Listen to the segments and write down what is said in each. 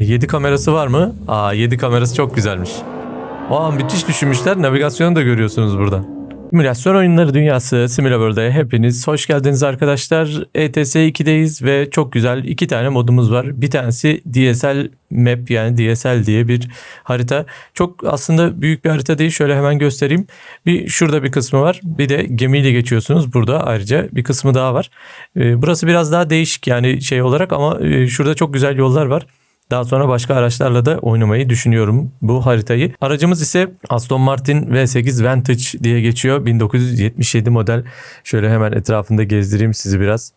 7 kamerası var mı? Aa 7 kamerası çok güzelmiş. Aa müthiş düşünmüşler. Navigasyonu da görüyorsunuz buradan. Simülasyon oyunları dünyası Simulabor'da hepiniz hoş geldiniz arkadaşlar. E ETS 2'deyiz ve çok güzel iki tane modumuz var. Bir tanesi DSL map yani DSL diye bir harita. Çok aslında büyük bir harita değil. Şöyle hemen göstereyim. Bir şurada bir kısmı var. Bir de gemiyle geçiyorsunuz. Burada ayrıca bir kısmı daha var. Ee, burası biraz daha değişik yani şey olarak ama e, şurada çok güzel yollar var. Daha sonra başka araçlarla da oynamayı düşünüyorum bu haritayı. Aracımız ise Aston Martin V8 Vantage diye geçiyor. 1977 model. Şöyle hemen etrafında gezdireyim sizi biraz.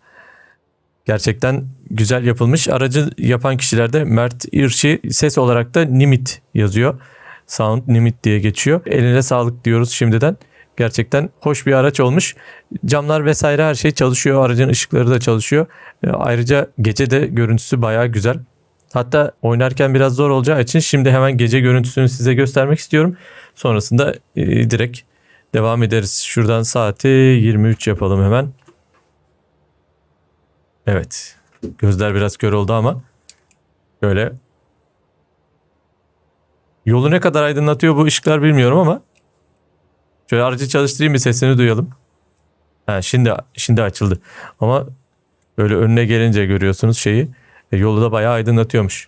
Gerçekten güzel yapılmış. Aracı yapan kişiler de Mert İrşi ses olarak da Nimit yazıyor. Sound Nimit diye geçiyor. Eline sağlık diyoruz şimdiden. Gerçekten hoş bir araç olmuş. Camlar vesaire her şey çalışıyor. Aracın ışıkları da çalışıyor. E, Ayrıca gece de görüntüsü bayağı güzel. Hatta oynarken biraz zor olacağı için şimdi hemen gece görüntüsünü size göstermek istiyorum. Sonrasında e, direkt devam ederiz. Şuradan saati 23 yapalım hemen. Evet. Gözler biraz kör oldu ama böyle yolu ne kadar aydınlatıyor bu ışıklar bilmiyorum ama şöyle aracı çalıştırayım bir sesini duyalım. Ha, şimdi şimdi açıldı. Ama böyle önüne gelince görüyorsunuz şeyi. E, yolu da bayağı aydınlatıyormuş.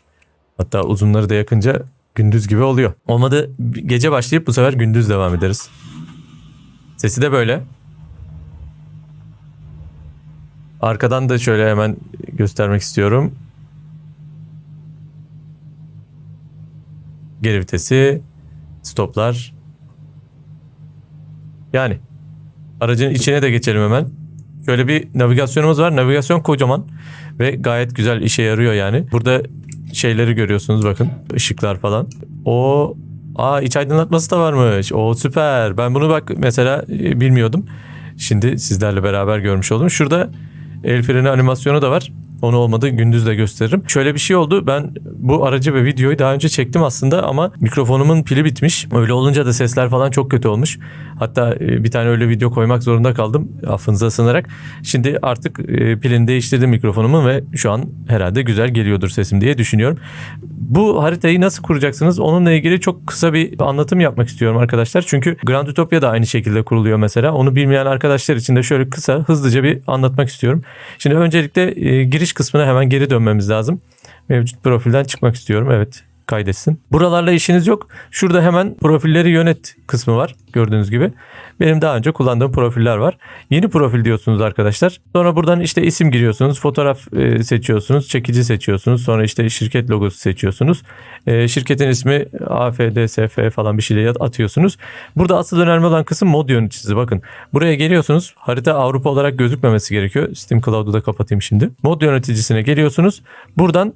Hatta uzunları da yakınca gündüz gibi oluyor. Olmadı gece başlayıp bu sefer gündüz devam ederiz. Sesi de böyle. Arkadan da şöyle hemen göstermek istiyorum. Geri vitesi, stoplar. Yani aracın içine de geçelim hemen. Şöyle bir navigasyonumuz var. Navigasyon kocaman ve gayet güzel işe yarıyor yani. Burada şeyleri görüyorsunuz bakın. ışıklar falan. O Aa iç aydınlatması da varmış. O süper. Ben bunu bak mesela e, bilmiyordum. Şimdi sizlerle beraber görmüş oldum. Şurada el freni animasyonu da var. Onu olmadı gündüz de gösteririm. Şöyle bir şey oldu. Ben bu aracı ve videoyu daha önce çektim aslında ama mikrofonumun pili bitmiş. Öyle olunca da sesler falan çok kötü olmuş. Hatta e, bir tane öyle video koymak zorunda kaldım affınıza sığınarak. Şimdi artık e, pilini değiştirdim mikrofonumun ve şu an herhalde güzel geliyordur sesim diye düşünüyorum. Bu haritayı nasıl kuracaksınız? Onunla ilgili çok kısa bir anlatım yapmak istiyorum arkadaşlar. Çünkü Grand Utopia da aynı şekilde kuruluyor mesela. Onu bilmeyen arkadaşlar için de şöyle kısa hızlıca bir anlatmak istiyorum. Şimdi öncelikle e, giriş kısmına hemen geri dönmemiz lazım. Mevcut profilden çıkmak istiyorum. Evet kaydetsin. Buralarla işiniz yok. Şurada hemen profilleri yönet kısmı var gördüğünüz gibi. Benim daha önce kullandığım profiller var. Yeni profil diyorsunuz arkadaşlar. Sonra buradan işte isim giriyorsunuz. Fotoğraf e, seçiyorsunuz. Çekici seçiyorsunuz. Sonra işte şirket logosu seçiyorsunuz. E, şirketin ismi AFDSF falan bir şeyle atıyorsunuz. Burada asıl önemli olan kısım mod yöneticisi. Bakın buraya geliyorsunuz. Harita Avrupa olarak gözükmemesi gerekiyor. Steam Cloud'u da kapatayım şimdi. Mod yöneticisine geliyorsunuz. Buradan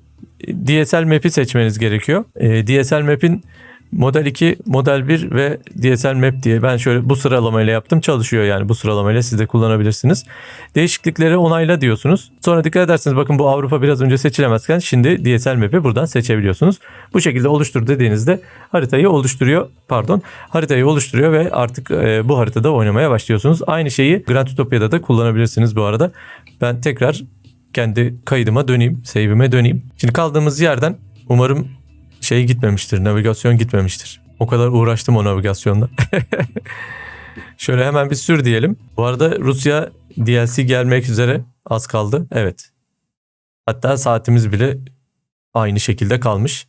DSL map'i seçmeniz gerekiyor. E, DSL map'in Model 2, Model 1 ve DSL Map diye ben şöyle bu sıralamayla yaptım. Çalışıyor yani bu sıralamayla siz de kullanabilirsiniz. Değişiklikleri onayla diyorsunuz. Sonra dikkat ederseniz bakın bu Avrupa biraz önce seçilemezken şimdi DSL Map'i buradan seçebiliyorsunuz. Bu şekilde oluştur dediğinizde haritayı oluşturuyor. Pardon. Haritayı oluşturuyor ve artık e, bu haritada oynamaya başlıyorsunuz. Aynı şeyi Grand Utopia'da da kullanabilirsiniz bu arada. Ben tekrar kendi kaydıma döneyim, save'ime döneyim. Şimdi kaldığımız yerden umarım şey gitmemiştir, navigasyon gitmemiştir. O kadar uğraştım o navigasyonda. Şöyle hemen bir sür diyelim. Bu arada Rusya DLC gelmek üzere az kaldı. Evet. Hatta saatimiz bile aynı şekilde kalmış.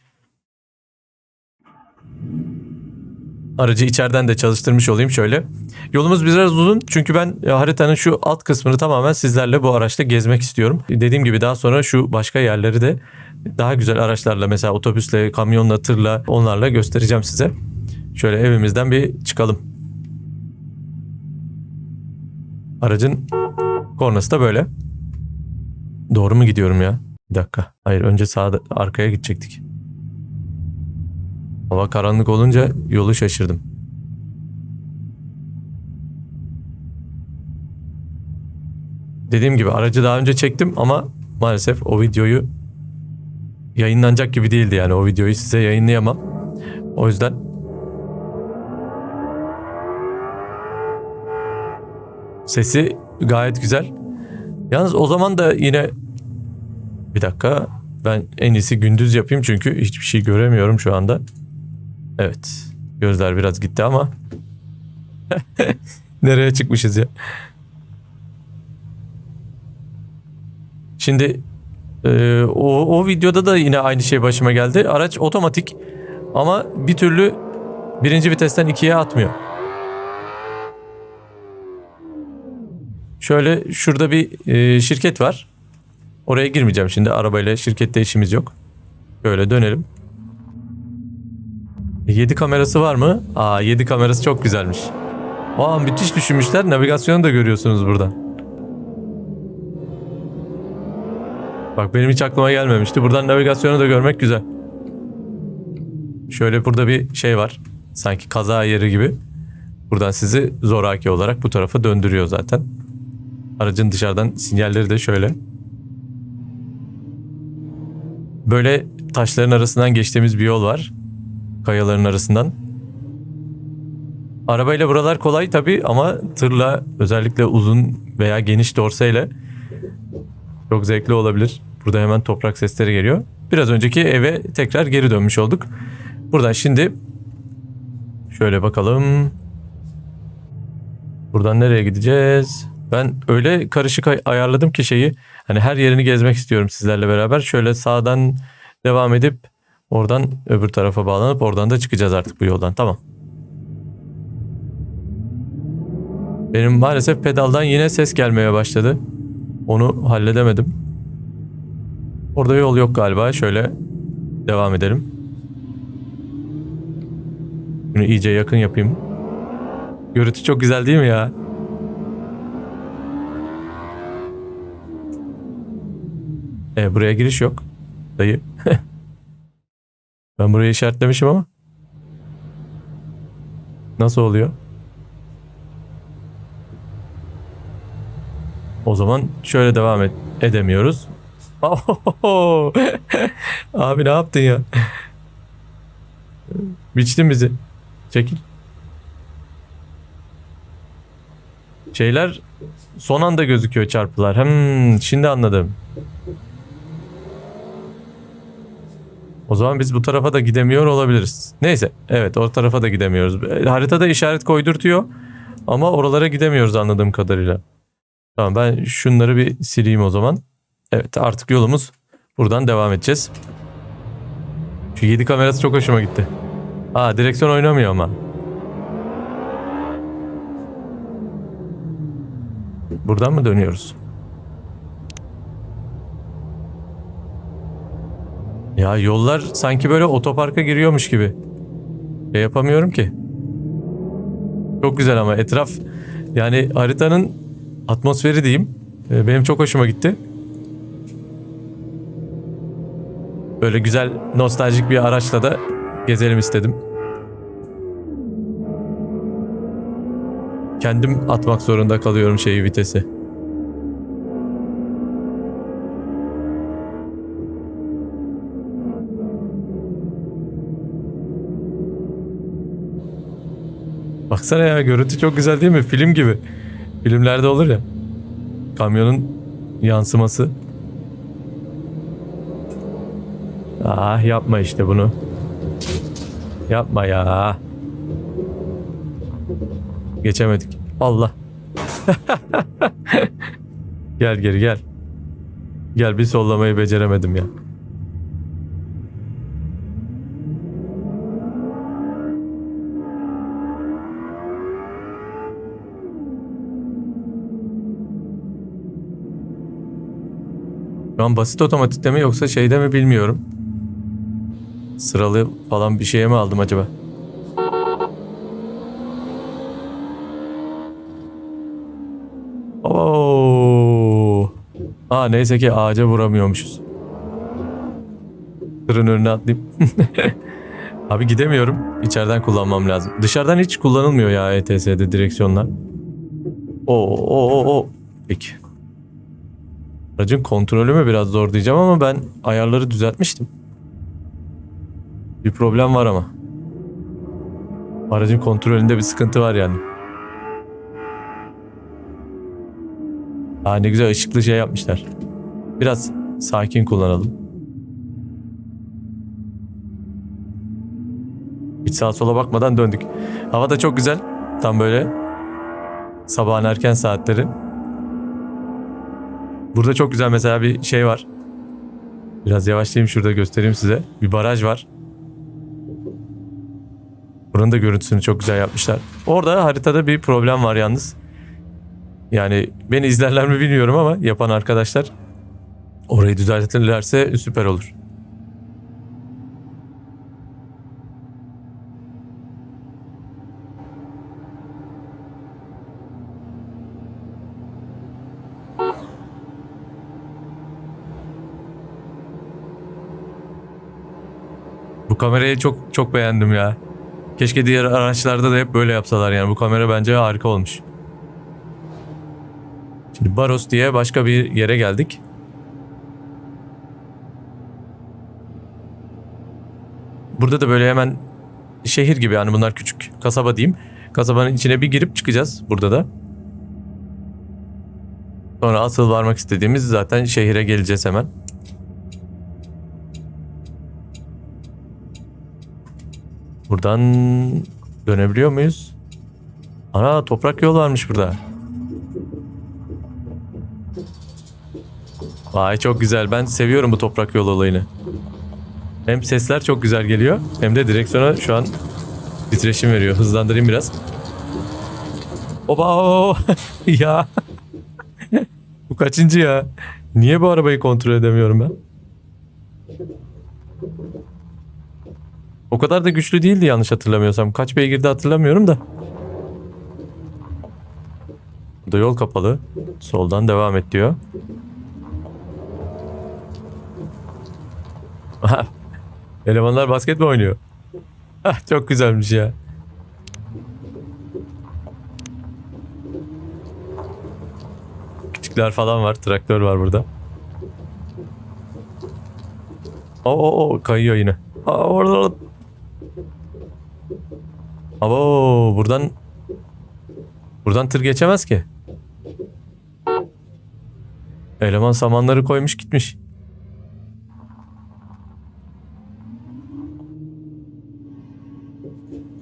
Aracı içeriden de çalıştırmış olayım şöyle. Yolumuz biraz uzun çünkü ben e, haritanın şu alt kısmını tamamen sizlerle bu araçta gezmek istiyorum. Dediğim gibi daha sonra şu başka yerleri de daha güzel araçlarla mesela otobüsle, kamyonla, tırla onlarla göstereceğim size. Şöyle evimizden bir çıkalım. Aracın kornası da böyle. Doğru mu gidiyorum ya? Bir dakika. Hayır önce sağda arkaya gidecektik. Hava karanlık olunca yolu şaşırdım. Dediğim gibi aracı daha önce çektim ama maalesef o videoyu yayınlanacak gibi değildi yani o videoyu size yayınlayamam. O yüzden sesi gayet güzel. Yalnız o zaman da yine bir dakika Ben en iyisi gündüz yapayım çünkü hiçbir şey göremiyorum şu anda. Evet. Gözler biraz gitti ama. Nereye çıkmışız ya? Şimdi e, o, o videoda da yine aynı şey başıma geldi. Araç otomatik ama bir türlü birinci vitesten ikiye atmıyor. Şöyle şurada bir e, şirket var. Oraya girmeyeceğim şimdi. Arabayla şirkette işimiz yok. Böyle dönelim. 7 kamerası var mı? Aa 7 kamerası çok güzelmiş. Aa müthiş düşünmüşler. Navigasyonu da görüyorsunuz buradan. Bak benim hiç aklıma gelmemişti. Buradan navigasyonu da görmek güzel. Şöyle burada bir şey var. Sanki kaza yeri gibi. Buradan sizi zoraki olarak bu tarafa döndürüyor zaten. Aracın dışarıdan sinyalleri de şöyle. Böyle taşların arasından geçtiğimiz bir yol var. Kayaların arasından. Arabayla buralar kolay tabii ama tırla özellikle uzun veya geniş dorseyle çok zevkli olabilir. Burada hemen toprak sesleri geliyor. Biraz önceki eve tekrar geri dönmüş olduk. Buradan şimdi şöyle bakalım. Buradan nereye gideceğiz? Ben öyle karışık ay- ayarladım ki şeyi. Hani her yerini gezmek istiyorum sizlerle beraber. Şöyle sağdan devam edip oradan öbür tarafa bağlanıp oradan da çıkacağız artık bu yoldan. Tamam. Benim maalesef pedaldan yine ses gelmeye başladı. Onu halledemedim. Orada yol yok galiba. Şöyle devam edelim. Bunu iyice yakın yapayım. Görüntü çok güzel değil mi ya? E, buraya giriş yok. Dayı. ben burayı işaretlemişim ama. Nasıl oluyor? O zaman şöyle devam et edemiyoruz. Abi ne yaptın ya? Biçtin bizi. Çekil. Şeyler son anda gözüküyor çarpılar. Hmm, şimdi anladım. O zaman biz bu tarafa da gidemiyor olabiliriz. Neyse. Evet o tarafa da gidemiyoruz. E, Haritada işaret koydurtuyor. Ama oralara gidemiyoruz anladığım kadarıyla. Tamam ben şunları bir sileyim o zaman. Evet artık yolumuz buradan devam edeceğiz. Şu 7 kamerası çok hoşuma gitti. Aa direksiyon oynamıyor ama. Buradan mı dönüyoruz? Ya yollar sanki böyle otoparka giriyormuş gibi. Şey yapamıyorum ki. Çok güzel ama etraf yani haritanın atmosferi diyeyim. e, Benim çok hoşuma gitti. Böyle güzel nostaljik bir araçla da gezelim istedim. Kendim atmak zorunda kalıyorum şeyi vitesi. Baksana ya görüntü çok güzel değil mi? Film gibi. Filmlerde olur ya. Kamyonun yansıması. Ah yapma işte bunu. Yapma ya. Geçemedik. Allah. gel geri gel. Gel bir sollamayı beceremedim ya. Şu an basit otomatikte mi yoksa şeyde mi bilmiyorum. Sıralı falan bir şeye mi aldım acaba? Oo. Aa neyse ki ağaca vuramıyormuşuz. Tırın önüne atlayayım. Abi gidemiyorum. İçeriden kullanmam lazım. Dışarıdan hiç kullanılmıyor ya ETS'de direksiyonlar. Oo, oo, oo. Peki. Aracın kontrolü mü biraz zor diyeceğim ama ben ayarları düzeltmiştim. Bir problem var ama. Aracın kontrolünde bir sıkıntı var yani. Aa ne güzel ışıklı şey yapmışlar. Biraz sakin kullanalım. Hiç sağa sola bakmadan döndük. Hava da çok güzel. Tam böyle sabahın erken saatleri. Burada çok güzel mesela bir şey var. Biraz yavaşlayayım şurada göstereyim size. Bir baraj var. Buranın da görüntüsünü çok güzel yapmışlar. Orada haritada bir problem var yalnız. Yani beni izlerler mi bilmiyorum ama yapan arkadaşlar orayı düzeltirlerse süper olur. Kamerayı çok çok beğendim ya. Keşke diğer araçlarda da hep böyle yapsalar yani. Bu kamera bence harika olmuş. Şimdi Baros diye başka bir yere geldik. Burada da böyle hemen şehir gibi yani bunlar küçük kasaba diyeyim. Kasabanın içine bir girip çıkacağız burada da. Sonra asıl varmak istediğimiz zaten şehire geleceğiz hemen. Buradan dönebiliyor muyuz? Ana toprak yol varmış burada. Vay çok güzel. Ben seviyorum bu toprak yol olayını. Hem sesler çok güzel geliyor hem de direksiyona şu an titreşim veriyor. Hızlandırayım biraz. Oba! ya. bu kaçıncı ya? Niye bu arabayı kontrol edemiyorum ben? O kadar da güçlü değildi yanlış hatırlamıyorsam. Kaç beygirde hatırlamıyorum da. Burada yol kapalı. Soldan devam et diyor. Elemanlar basket mi oynuyor? Hah, çok güzelmiş ya. Küçükler falan var. Traktör var burada. Oo, oo, kayıyor yine. Aa, orada. Abo buradan buradan tır geçemez ki. Eleman samanları koymuş gitmiş.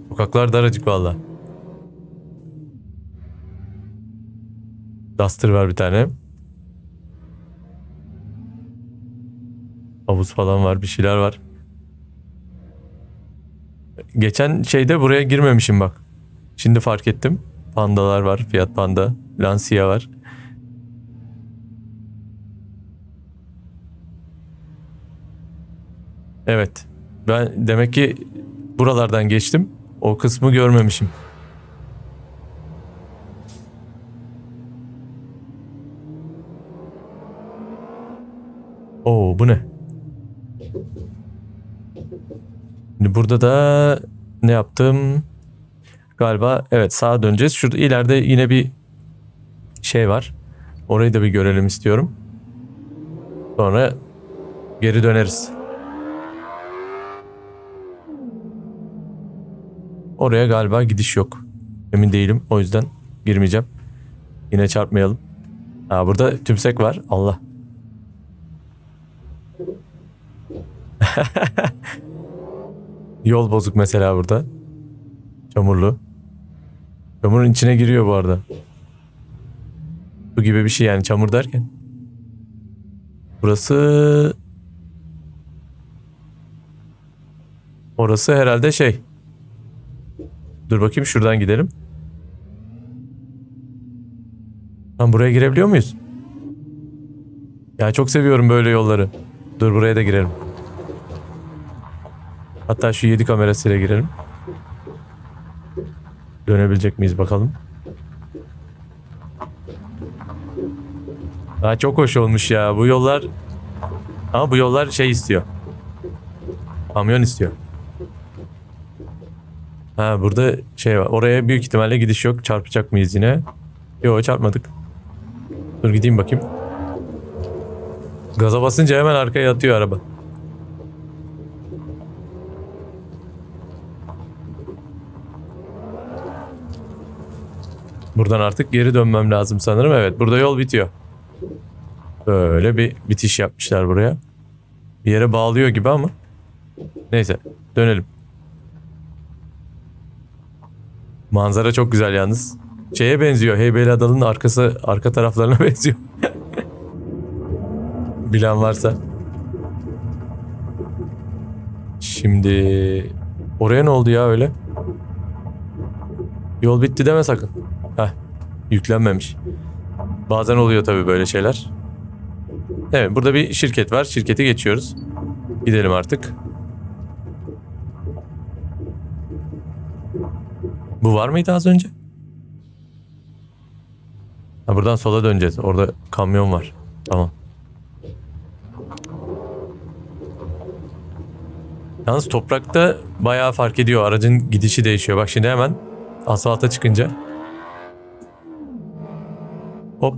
Sokaklar daracık valla. Duster var bir tane. Havuz falan var bir şeyler var. Geçen şeyde buraya girmemişim bak. Şimdi fark ettim. Pandalar var. Fiat Panda. Lancia var. Evet. Ben demek ki buralardan geçtim. O kısmı görmemişim. Oo bu ne? Şimdi burada da ne yaptım? Galiba evet sağa döneceğiz. Şurada ileride yine bir şey var. Orayı da bir görelim istiyorum. Sonra geri döneriz. Oraya galiba gidiş yok. Emin değilim. O yüzden girmeyeceğim. Yine çarpmayalım. Ha burada tümsek var. Allah. Yol bozuk mesela burada. Çamurlu. Çamurun içine giriyor bu arada. Bu gibi bir şey yani çamur derken. Burası... Orası herhalde şey. Dur bakayım şuradan gidelim. Lan buraya girebiliyor muyuz? Ya çok seviyorum böyle yolları. Dur buraya da girelim. Hatta şu 7 kamerasıyla girelim. Dönebilecek miyiz bakalım. Aa, çok hoş olmuş ya. Bu yollar... Ama bu yollar şey istiyor. Kamyon istiyor. Ha burada şey var. Oraya büyük ihtimalle gidiş yok. Çarpacak mıyız yine? Yok çarpmadık. Dur gideyim bakayım. Gaza basınca hemen arkaya atıyor araba. Buradan artık geri dönmem lazım sanırım. Evet burada yol bitiyor. Böyle bir bitiş yapmışlar buraya. Bir yere bağlıyor gibi ama. Neyse dönelim. Manzara çok güzel yalnız. Şeye benziyor. Heybeliada'nın arkası arka taraflarına benziyor. Bilen varsa. Şimdi oraya ne oldu ya öyle? Yol bitti deme sakın. Yüklenmemiş. Bazen oluyor tabii böyle şeyler. Evet burada bir şirket var. Şirketi geçiyoruz. Gidelim artık. Bu var mıydı az önce? Ha, buradan sola döneceğiz. Orada kamyon var. Tamam. Yalnız toprakta bayağı fark ediyor. Aracın gidişi değişiyor. Bak şimdi hemen asfalta çıkınca. Hop.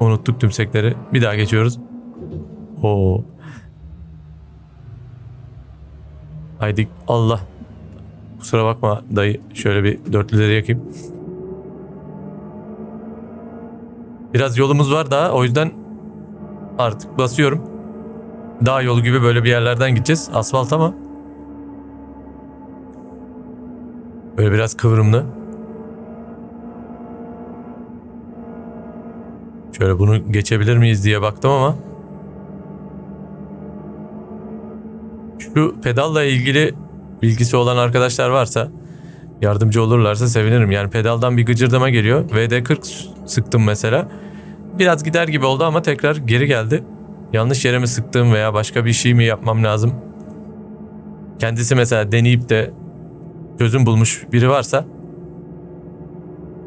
Unuttuk tümsekleri. Bir daha geçiyoruz. Oo. Haydi Allah. Kusura bakma dayı. Şöyle bir dörtlüleri yakayım. Biraz yolumuz var daha. O yüzden artık basıyorum. Dağ yolu gibi böyle bir yerlerden gideceğiz. Asfalt ama. Böyle biraz kıvrımlı. Şöyle bunu geçebilir miyiz diye baktım ama. Şu pedalla ilgili bilgisi olan arkadaşlar varsa yardımcı olurlarsa sevinirim. Yani pedaldan bir gıcırdama geliyor. VD40 sıktım mesela. Biraz gider gibi oldu ama tekrar geri geldi. Yanlış yere mi sıktığım veya başka bir şey mi yapmam lazım? Kendisi mesela deneyip de çözüm bulmuş biri varsa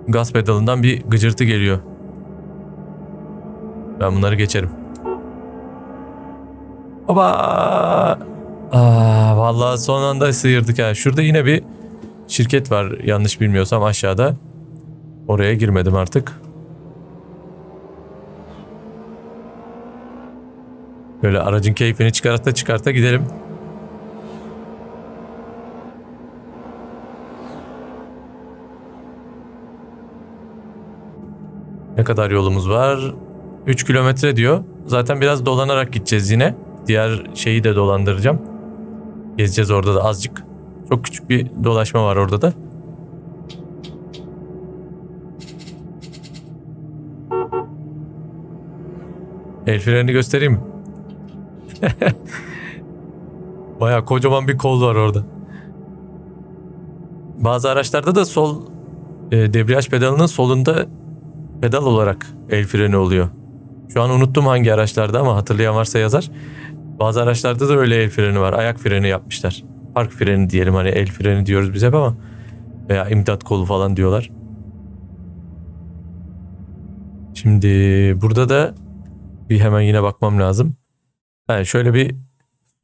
gaz pedalından bir gıcırtı geliyor. Ben bunları geçerim. Baba! Vallahi son anda sıyırdık ha. Şurada yine bir şirket var yanlış bilmiyorsam aşağıda. Oraya girmedim artık. Böyle aracın keyfini çıkarta çıkarta gidelim. Ne kadar yolumuz var? 3 kilometre diyor. Zaten biraz dolanarak gideceğiz yine. Diğer şeyi de dolandıracağım. Gezeceğiz orada da azıcık. Çok küçük bir dolaşma var orada da. El frenini göstereyim mi? Baya kocaman bir kol var orada. Bazı araçlarda da sol e, debriyaj pedalının solunda pedal olarak el freni oluyor. Şu an unuttum hangi araçlarda ama hatırlayan varsa yazar. Bazı araçlarda da öyle el freni var. Ayak freni yapmışlar. Park freni diyelim hani el freni diyoruz biz hep ama. Veya imdat kolu falan diyorlar. Şimdi burada da bir hemen yine bakmam lazım. Yani şöyle bir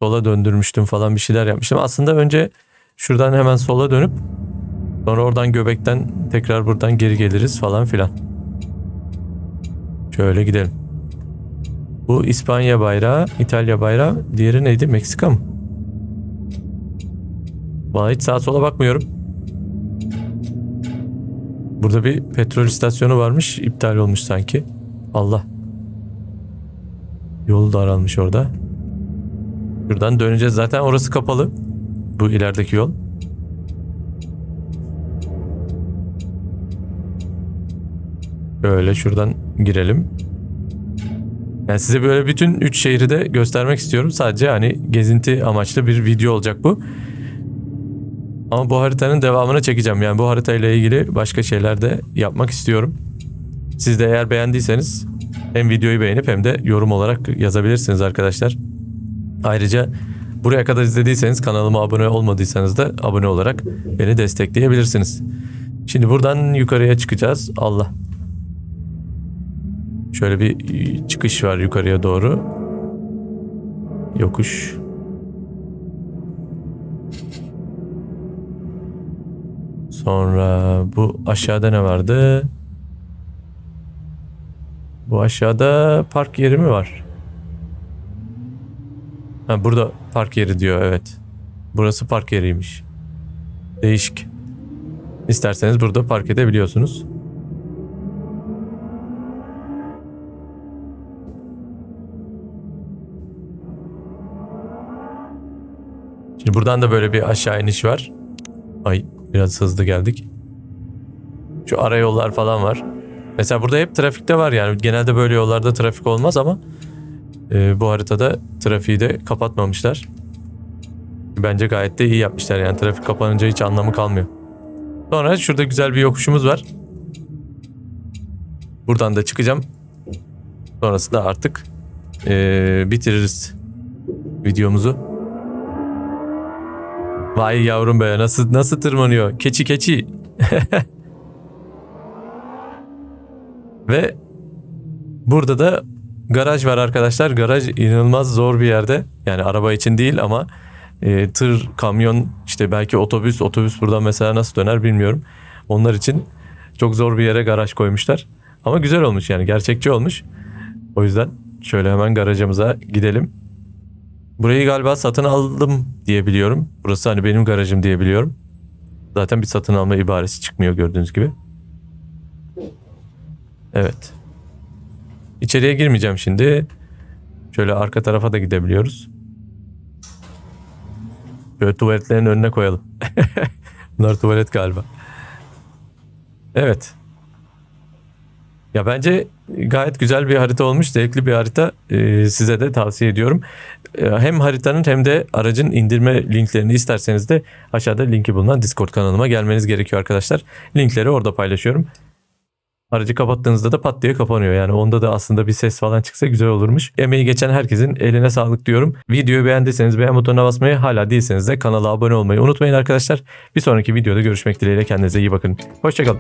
sola döndürmüştüm falan bir şeyler yapmıştım. Aslında önce şuradan hemen sola dönüp sonra oradan göbekten tekrar buradan geri geliriz falan filan. Şöyle gidelim. Bu İspanya bayrağı, İtalya bayrağı. Diğeri neydi? Meksika mı? Bana hiç sağa sola bakmıyorum. Burada bir petrol istasyonu varmış. iptal olmuş sanki. Allah. Yol daralmış orada. Şuradan döneceğiz. Zaten orası kapalı. Bu ilerideki yol. Böyle şuradan girelim. Yani size böyle bütün 3 şehri de göstermek istiyorum. Sadece hani gezinti amaçlı bir video olacak bu. Ama bu haritanın devamını çekeceğim. Yani bu haritayla ilgili başka şeyler de yapmak istiyorum. Siz de eğer beğendiyseniz hem videoyu beğenip hem de yorum olarak yazabilirsiniz arkadaşlar. Ayrıca buraya kadar izlediyseniz kanalıma abone olmadıysanız da abone olarak beni destekleyebilirsiniz. Şimdi buradan yukarıya çıkacağız. Allah. Şöyle bir çıkış var yukarıya doğru. Yokuş. Sonra bu aşağıda ne vardı? Bu aşağıda park yeri mi var? Ha burada park yeri diyor evet. Burası park yeriymiş. Değişik. İsterseniz burada park edebiliyorsunuz. Şimdi buradan da böyle bir aşağı iniş var. Ay biraz hızlı geldik. Şu ara yollar falan var. Mesela burada hep trafikte var yani. Genelde böyle yollarda trafik olmaz ama e, bu haritada trafiği de kapatmamışlar. Bence gayet de iyi yapmışlar yani trafik kapanınca hiç anlamı kalmıyor. Sonra şurada güzel bir yokuşumuz var. Buradan da çıkacağım. Sonrasında artık e, bitiririz videomuzu. Vay yavrum be nasıl nasıl tırmanıyor? Keçi keçi. Ve burada da garaj var arkadaşlar. Garaj inanılmaz zor bir yerde. Yani araba için değil ama e, tır, kamyon, işte belki otobüs, otobüs buradan mesela nasıl döner bilmiyorum. Onlar için çok zor bir yere garaj koymuşlar. Ama güzel olmuş yani gerçekçi olmuş. O yüzden şöyle hemen garajımıza gidelim. Burayı galiba satın aldım diye biliyorum. Burası hani benim garajım diye biliyorum. Zaten bir satın alma ibaresi çıkmıyor gördüğünüz gibi. Evet. İçeriye girmeyeceğim şimdi. Şöyle arka tarafa da gidebiliyoruz. Böyle tuvaletlerin önüne koyalım. Bunlar tuvalet galiba. Evet. Ya bence gayet güzel bir harita olmuş. Zevkli bir harita. Ee, size de tavsiye ediyorum. Ee, hem haritanın hem de aracın indirme linklerini isterseniz de aşağıda linki bulunan Discord kanalıma gelmeniz gerekiyor arkadaşlar. Linkleri orada paylaşıyorum. Aracı kapattığınızda da pat diye kapanıyor. Yani onda da aslında bir ses falan çıksa güzel olurmuş. Emeği geçen herkesin eline sağlık diyorum. Videoyu beğendiyseniz beğen butonuna basmayı hala değilseniz de kanala abone olmayı unutmayın arkadaşlar. Bir sonraki videoda görüşmek dileğiyle kendinize iyi bakın. Hoşçakalın.